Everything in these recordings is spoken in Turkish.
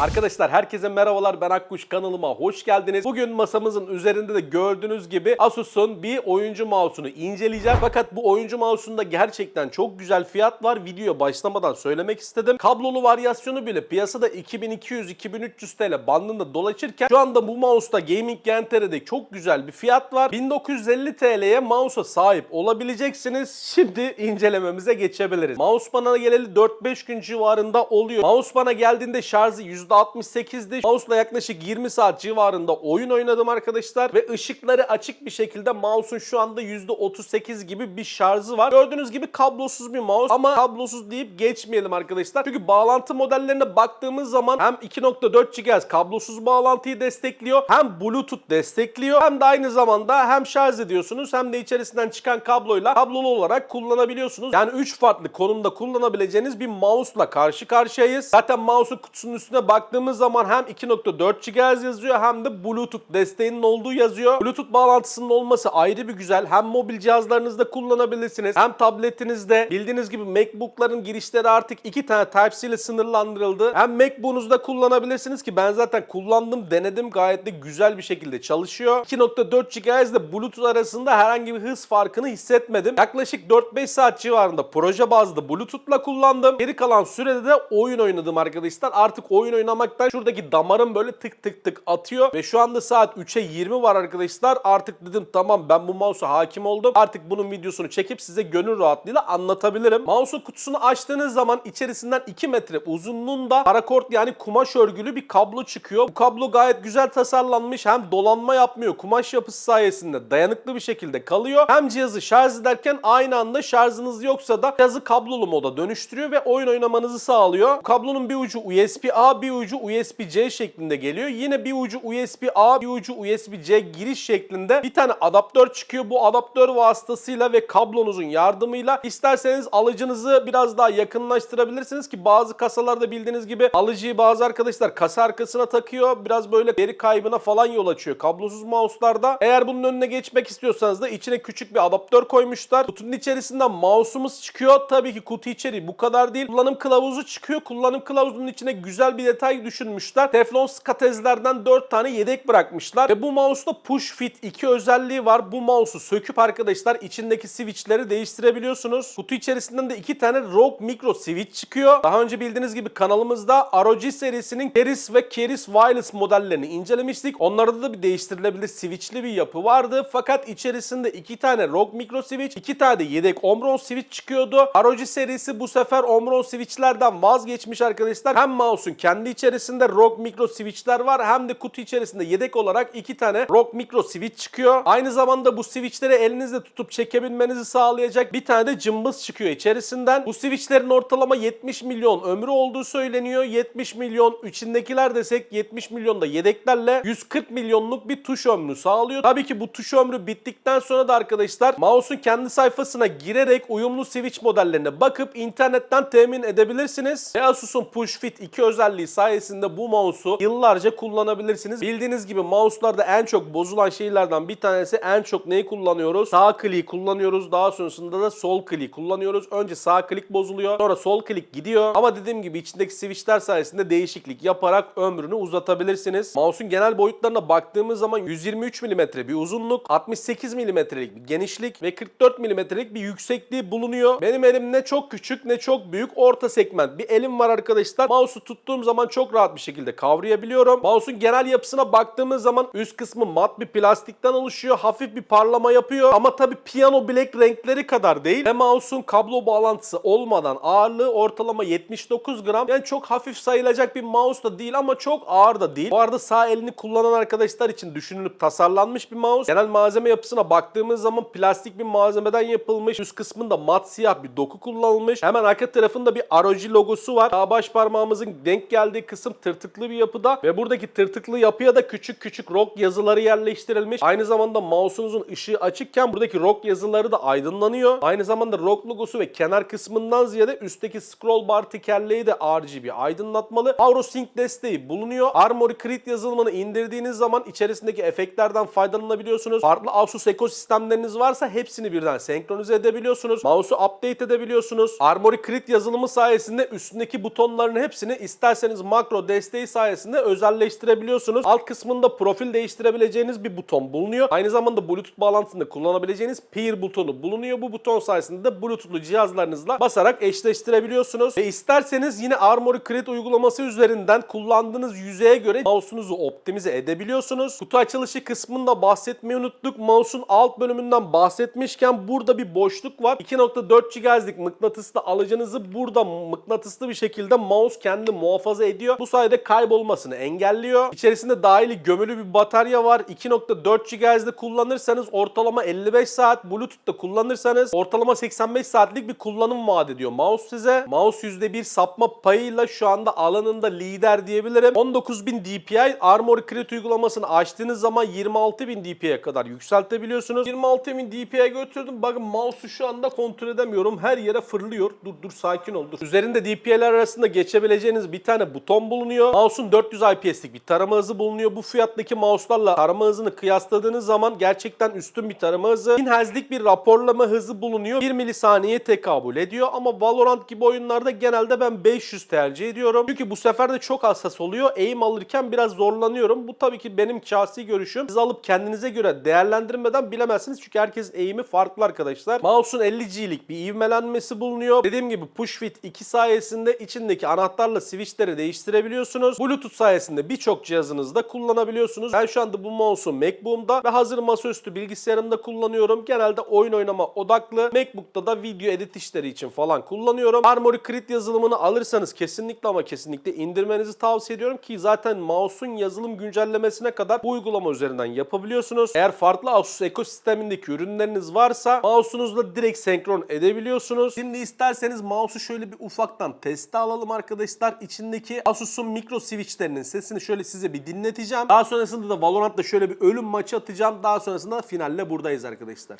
Arkadaşlar herkese merhabalar ben Akkuş kanalıma hoş geldiniz. Bugün masamızın üzerinde de gördüğünüz gibi Asus'un bir oyuncu mouse'unu inceleyeceğim. Fakat bu oyuncu mouse'unda gerçekten çok güzel fiyat var. Videoya başlamadan söylemek istedim. Kablolu varyasyonu bile piyasada 2200-2300 TL bandında dolaşırken şu anda bu mouse'da Gaming Gentere'de çok güzel bir fiyat var. 1950 TL'ye mouse'a sahip olabileceksiniz. Şimdi incelememize geçebiliriz. Mouse bana geleli 4-5 gün civarında oluyor. Mouse bana geldiğinde şarjı %68'di. Mouse'la yaklaşık 20 saat civarında oyun oynadım arkadaşlar ve ışıkları açık bir şekilde mouse'un şu anda %38 gibi bir şarjı var. Gördüğünüz gibi kablosuz bir mouse ama kablosuz deyip geçmeyelim arkadaşlar. Çünkü bağlantı modellerine baktığımız zaman hem 2.4 GHz kablosuz bağlantıyı destekliyor hem Bluetooth destekliyor hem de aynı zamanda hem şarj ediyorsunuz hem de içerisinden çıkan kabloyla kablolu olarak kullanabiliyorsunuz. Yani 3 farklı konumda kullanabileceğiniz bir mouse'la karşı karşıyayız. Zaten mouse'un kutusunun üstüne baktığımız zaman hem 2.4 GHz yazıyor hem de Bluetooth desteğinin olduğu yazıyor. Bluetooth bağlantısının olması ayrı bir güzel. Hem mobil cihazlarınızda kullanabilirsiniz hem tabletinizde. Bildiğiniz gibi MacBook'ların girişleri artık iki tane Type-C ile sınırlandırıldı. Hem MacBook'unuzda kullanabilirsiniz ki ben zaten kullandım, denedim. Gayet de güzel bir şekilde çalışıyor. 2.4 GHz ile Bluetooth arasında herhangi bir hız farkını hissetmedim. Yaklaşık 4-5 saat civarında proje bazlı Bluetooth'la kullandım. Geri kalan sürede de oyun oynadım arkadaşlar. Artık oyun oynamaktan şuradaki damarım böyle tık tık tık atıyor. Ve şu anda saat 3'e 20 var arkadaşlar. Artık dedim tamam ben bu mouse'a hakim oldum. Artık bunun videosunu çekip size gönül rahatlığıyla anlatabilirim. Mouse'un kutusunu açtığınız zaman içerisinden 2 metre uzunluğunda parakort yani kumaş örgülü bir kablo çıkıyor. Bu kablo gayet güzel tasarlanmış. Hem dolanma yapmıyor. Kumaş yapısı sayesinde dayanıklı bir şekilde kalıyor. Hem cihazı şarj ederken aynı anda şarjınız yoksa da cihazı kablolu moda dönüştürüyor ve oyun oynamanızı sağlıyor. Bu kablonun bir ucu USB-A, bir ucu USB-C şeklinde geliyor. Yine bir ucu USB-A, bir ucu USB-C giriş şeklinde bir tane adaptör çıkıyor. Bu adaptör vasıtasıyla ve kablonuzun yardımıyla isterseniz alıcınızı biraz daha yakınlaştırabilirsiniz ki bazı kasalarda bildiğiniz gibi alıcıyı bazı arkadaşlar kasa arkasına takıyor. Biraz böyle veri kaybına falan yol açıyor. Kablosuz mouse'larda eğer bunun önüne geçmek istiyorsanız da içine küçük bir adaptör koymuşlar. Kutunun içerisinden mouse'umuz çıkıyor. Tabii ki kutu içeriği bu kadar değil. Kullanım kılavuzu çıkıyor. Kullanım kılavuzunun içine güzel bir detay düşünmüşler. Teflon skatezlerden 4 tane yedek bırakmışlar. Ve bu mouse'da push fit 2 özelliği var. Bu mouse'u söküp arkadaşlar içindeki switchleri değiştirebiliyorsunuz. Kutu içerisinden de 2 tane ROG Micro switch çıkıyor. Daha önce bildiğiniz gibi kanalımızda ROG serisinin Keris ve Keris Wireless modellerini incelemiştik. Onlarda da bir değiştirilebilir switchli bir yapı vardı. Fakat içerisinde 2 tane ROG Micro switch, 2 tane de yedek Omron switch çıkıyordu. ROG serisi bu sefer Omron switchlerden vazgeçmiş arkadaşlar. Hem mouse'un kendi içerisinde ROG Micro switchler var hem de kutu içerisinde yedek olarak 2 tane ROG Micro switch çıkıyor. Aynı zamanda bu switchleri elinizle tutup çekebilmenizi sağlayacak bir tane de cımbız çıkıyor içerisinden. Bu switchlerin ortalama 70 milyon ömrü olduğu söyleniyor. 70 milyon içindekiler desek 70 milyon da yedeklerle 140 milyonluk bir tuş ömrü sağlıyor. Tabii ki bu tuş ömrü bittikten sonra da arkadaşlar mouse'un kendi sayfasına girerek uyumlu switch modellerine bakıp internetten temin edebilirsiniz. Asus'un Push Fit 2 özelliği sayesinde bu mouse'u yıllarca kullanabilirsiniz. Bildiğiniz gibi mouse'larda en çok bozulan şeylerden bir tanesi en çok neyi kullanıyoruz? Sağ kliği kullanıyoruz. Daha sonrasında da sol kliği kullanıyoruz. Önce sağ klik bozuluyor. Sonra sol klik gidiyor. Ama dediğim gibi içindeki switchler sayesinde değişiklik yaparak ömrünü uzatabilirsiniz. Mouse'un genel boyutlarına baktığımız zaman 123 mm bir uzunluk, 68 mm'lik bir genişlik ve 44 mm'lik bir yüksekliği bulunuyor. Benim elim ne çok küçük ne çok büyük orta segment bir elim var arkadaşlar. Mouse'u tuttuğum zaman çok rahat bir şekilde kavrayabiliyorum. Mouse'un genel yapısına baktığımız zaman üst kısmı mat bir plastikten oluşuyor. Hafif bir parlama yapıyor ama tabi piyano bilek renkleri kadar değil. Ve mouse'un kablo bağlantısı olmadan ağırlığı ortalama 79 gram. Yani çok hafif sayılacak bir mouse da değil ama çok ağır da değil. Bu arada sağ elini kullanan arkadaşlar için düşünülüp tasarlanmış bir mouse. Genel malzeme yapısına baktığımız zaman plastik bir malzemeden yapılmış. Üst kısmında mat siyah bir doku kullanılmış. Hemen arka tarafında bir ROG logosu var. Sağ baş parmağımızın denk geldiği kısım tırtıklı bir yapıda ve buradaki tırtıklı yapıya da küçük küçük ROG yazıları yerleştirilmiş. Aynı zamanda mouse'unuzun ışığı açıkken buradaki ROG yazıları da aydınlanıyor. Aynı zamanda ROG logosu ve kenar kısmından ziyade üstteki scroll bar tekerleği de RGB aydınlatmalı. AuroSync desteği bulunuyor. Armory Crit yazılımını indirdiğiniz zaman içerisindeki efektlerden faydalanabiliyorsunuz. Farklı Asus ekosistemleriniz varsa hepsini birden senkronize edebiliyorsunuz. Mouse'u update edebiliyorsunuz. Armory Crit yazılımı sayesinde üstündeki butonların hepsini isterseniz makro desteği sayesinde özelleştirebiliyorsunuz. Alt kısmında profil değiştirebileceğiniz bir buton bulunuyor. Aynı zamanda Bluetooth bağlantısında kullanabileceğiniz peer butonu bulunuyor. Bu buton sayesinde de Bluetooth'lu cihazlarınızla basarak eşleştirebiliyorsunuz. Ve isterseniz yine Armoury Crate uygulaması üzerinden kullandığınız yüzeye göre mouse'unuzu optimize edebiliyorsunuz. Kutu açılışı kısmında bahsetmeyi unuttuk. Mouse'un alt bölümünden bahsetmişken burada bir boşluk var. 2.4 GHz'lik mıknatıslı alıcınızı burada mıknatıslı bir şekilde mouse kendi muhafaza ediyor. Bu sayede kaybolmasını engelliyor. İçerisinde dahili gömülü bir batarya var. 2.4 GHz'de kullanırsanız ortalama 55 saat, Bluetooth'ta kullanırsanız ortalama 85 saatlik bir kullanım vaat ediyor mouse size. Mouse %1 sapma payıyla şu anda alanında lider diyebilirim. 19.000 DPI Armor Crit uygulamasını açtığınız zaman 26.000 DPI'ye kadar yükseltebiliyorsunuz. 26.000 DPI'ye götürdüm. Bakın mouse'u şu anda kontrol edemiyorum. Her yere fırlıyor. Dur dur sakin ol dur. Üzerinde DPI'ler arasında geçebileceğiniz bir tane buton bulunuyor. Mouse'un 400 IPS'lik bir tarama hızı bulunuyor. Bu fiyattaki mouse'larla tarama hızını kıyasladığınız zaman gerçekten üstün bir tarama hızı. 1000 Hz'lik bir raporlama hızı bulunuyor. 1 milisaniye tekabül ediyor ama Valorant gibi oyunlarda genelde ben 500 tercih ediyorum. Çünkü bu sefer de çok hassas oluyor. Aim alırken biraz zorlanıyorum. Bu tabii ki benim şahsi görüşüm. Siz alıp kendinize göre değerlendirmeden bilemezsiniz. Çünkü herkesin aim'i farklı arkadaşlar. Mouse'un 50G'lik bir ivmelenmesi bulunuyor. Dediğim gibi Push Fit 2 sayesinde içindeki anahtarla switchleri değiştirebiliyorsunuz. Bluetooth sayesinde birçok cihazınızda kullanabiliyorsunuz. Ben şu anda bu mouse'u MacBook'umda ve hazır masaüstü bilgisayarımda kullanıyorum. Genelde oyun oynama odaklı. MacBook'ta da video edit işleri için falan kullanıyorum. Armoury Crit yazılımını alırsanız kesinlikle ama kesinlikle indirmenizi tavsiye ediyorum ki zaten mouse'un yazılım güncellemesine kadar bu uygulama üzerinden yapabiliyorsunuz. Eğer farklı Asus ekosistemindeki ürünleriniz varsa mouse'unuzla direkt senkron edebiliyorsunuz. Şimdi isterseniz mouse'u şöyle bir ufaktan teste alalım arkadaşlar. İçindeki Asus'un mikro switchlerinin sesini şöyle size bir dinleteceğim. Daha sonrasında da Valorant'ta şöyle bir ölüm maçı atacağım. Daha sonrasında finalle buradayız arkadaşlar.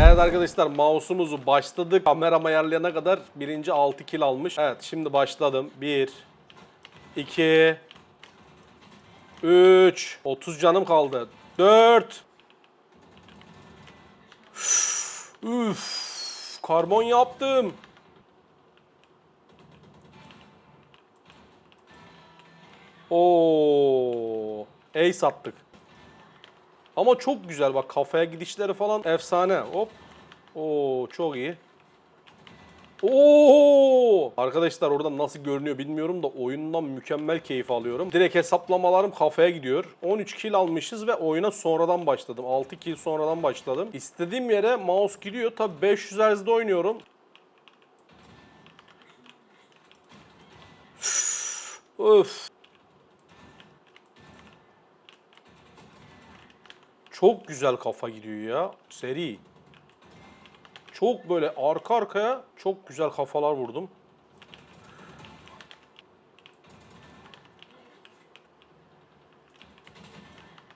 Evet arkadaşlar mouse'umuzu başladık. Kameram ayarlayana kadar birinci 6 kill almış. Evet şimdi başladım. 1 2 3 30 canım kaldı. 4 Üf, karbon yaptım. Oo, ace attık. Ama çok güzel bak kafaya gidişleri falan efsane. Hop. Oo çok iyi. Oo! Arkadaşlar oradan nasıl görünüyor bilmiyorum da oyundan mükemmel keyif alıyorum. Direkt hesaplamalarım kafaya gidiyor. 13 kill almışız ve oyuna sonradan başladım. 6 kill sonradan başladım. İstediğim yere mouse gidiyor. Tabi 500 Hz'de oynuyorum. Öf. Çok güzel kafa gidiyor ya. Seri. Çok böyle arka arkaya çok güzel kafalar vurdum.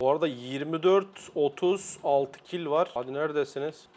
Bu arada 24 30 6 kill var. Hadi neredesiniz?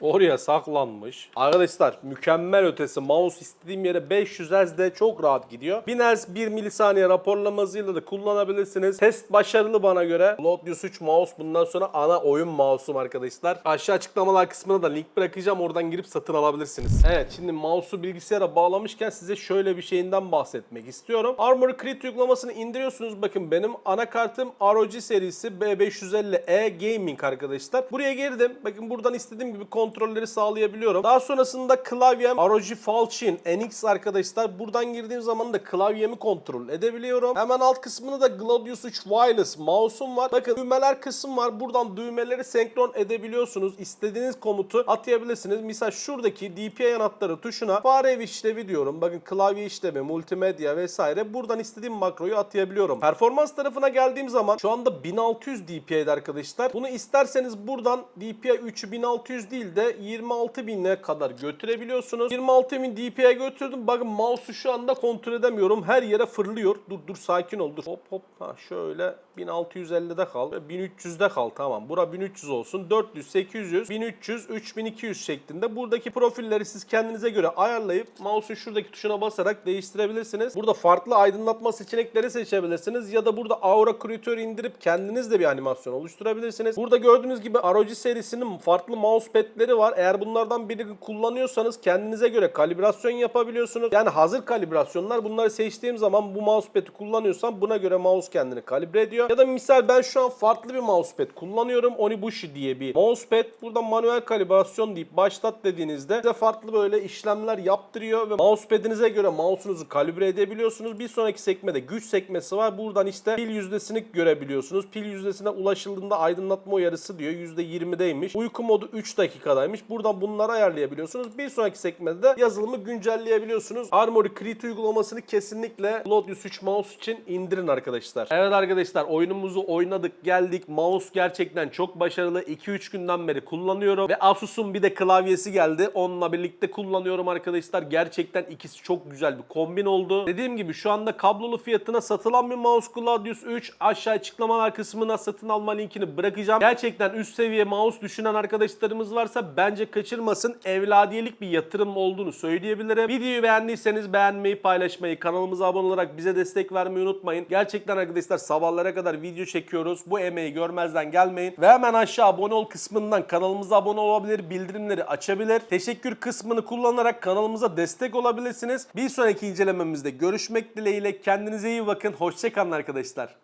Oraya saklanmış. Arkadaşlar mükemmel ötesi mouse istediğim yere 500 Hz'de çok rahat gidiyor. 1000 Hz 1 milisaniye raporlama hızıyla da kullanabilirsiniz. Test başarılı bana göre. Gladius 3 mouse bundan sonra ana oyun mouse'um arkadaşlar. Aşağı açıklamalar kısmına da link bırakacağım. Oradan girip satın alabilirsiniz. Evet şimdi mouse'u bilgisayara bağlamışken size şöyle bir şeyinden bahsetmek istiyorum. Armoury Crit uygulamasını indiriyorsunuz. Bakın benim anakartım ROG serisi B550E Gaming arkadaşlar. Buraya girdim. Bakın buradan istediğim gibi kontrolleri sağlayabiliyorum. Daha sonrasında klavyem ROG Falcon NX arkadaşlar. Buradan girdiğim zaman da klavyemi kontrol edebiliyorum. Hemen alt kısmında da Gladius 3 Wireless mouse'um var. Bakın düğmeler kısım var. Buradan düğmeleri senkron edebiliyorsunuz. İstediğiniz komutu atayabilirsiniz. Misal şuradaki DPI anahtarı tuşuna fare ev işlevi diyorum. Bakın klavye işlemi, multimedya vesaire. Buradan istediğim makroyu atayabiliyorum. Performans tarafına geldiğim zaman şu anda 1600 DPI'de arkadaşlar. Bunu isterseniz buradan DPI 3'ü 1600 değil de 26000'e kadar götürebiliyorsunuz. 26000 DPI'ye götürdüm. Bakın mouse'u şu anda kontrol edemiyorum. Her yere fırlıyor. Dur dur sakin ol dur. Hop hop. Ha şöyle 1650'de kal. 1300'de kal tamam. Bura 1300 olsun. 400, 800, 1300, 3200 şeklinde. Buradaki profilleri siz kendinize göre ayarlayıp mouse'un şuradaki tuşuna basarak değiştirebilirsiniz. Burada farklı aydınlatma seçenekleri seçebilirsiniz. Ya da burada Aura Creator indirip kendiniz de bir animasyon oluşturabilirsiniz. Burada gördüğünüz gibi ROG serisinin farklı mousepad'leri var. Eğer bunlardan birini kullanıyorsanız kendinize göre kalibrasyon yapabiliyorsunuz. Yani hazır kalibrasyonlar bunları seçtiğim zaman bu mousepad'i kullanıyorsam buna göre mouse kendini kalibre ediyor. Ya da misal ben şu an farklı bir mousepad kullanıyorum. Onibushi diye bir mousepad. Burada manuel kalibrasyon deyip başlat dediğinizde size farklı böyle işlemler yaptırıyor ve mousepad'inize göre mouse'unuzu kalibre edebiliyorsunuz. Bir sonraki sekmede güç sekmesi var. Buradan işte pil yüzdesini görebiliyorsunuz. Pil yüzdesine ulaşıldığında aydınlatma uyarısı diyor. %20'deymiş. Uyku modu 3 dakikadaymış. Buradan bunları ayarlayabiliyorsunuz. Bir sonraki sekmede de yazılımı güncelleyebiliyorsunuz. Armory Crit uygulamasını kesinlikle Gladius 3 mouse için indirin arkadaşlar. Evet arkadaşlar oyunumuzu oynadık geldik. Mouse gerçekten çok başarılı. 2-3 günden beri kullanıyorum. Ve Asus'un bir de klavyesi geldi. Onunla birlikte kullanıyorum arkadaşlar. Gerçekten ikisi çok güzel bir kombin oldu. Dediğim gibi şu anda kablolu fiyatına satılan bir mouse Gladius 3. Aşağı açıklamalar kısmına satın alma linkini bırakacağım. Gerçekten üst seviye mouse düşünen arkadaşlarımız varsa bence kaçırmasın. Evladiyelik bir yatırım olduğunu söyleyebilirim. Videoyu beğendiyseniz beğenmeyi, paylaşmayı, kanalımıza abone olarak bize destek vermeyi unutmayın. Gerçekten arkadaşlar sabahlara kadar video çekiyoruz. Bu emeği görmezden gelmeyin. Ve hemen aşağı abone ol kısmından kanalımıza abone olabilir, bildirimleri açabilir. Teşekkür kısmını kullanarak kanalımıza destek olabilirsiniz. Bir sonraki incelememizde görüşmek dileğiyle. Kendinize iyi bakın. Hoşçakalın arkadaşlar.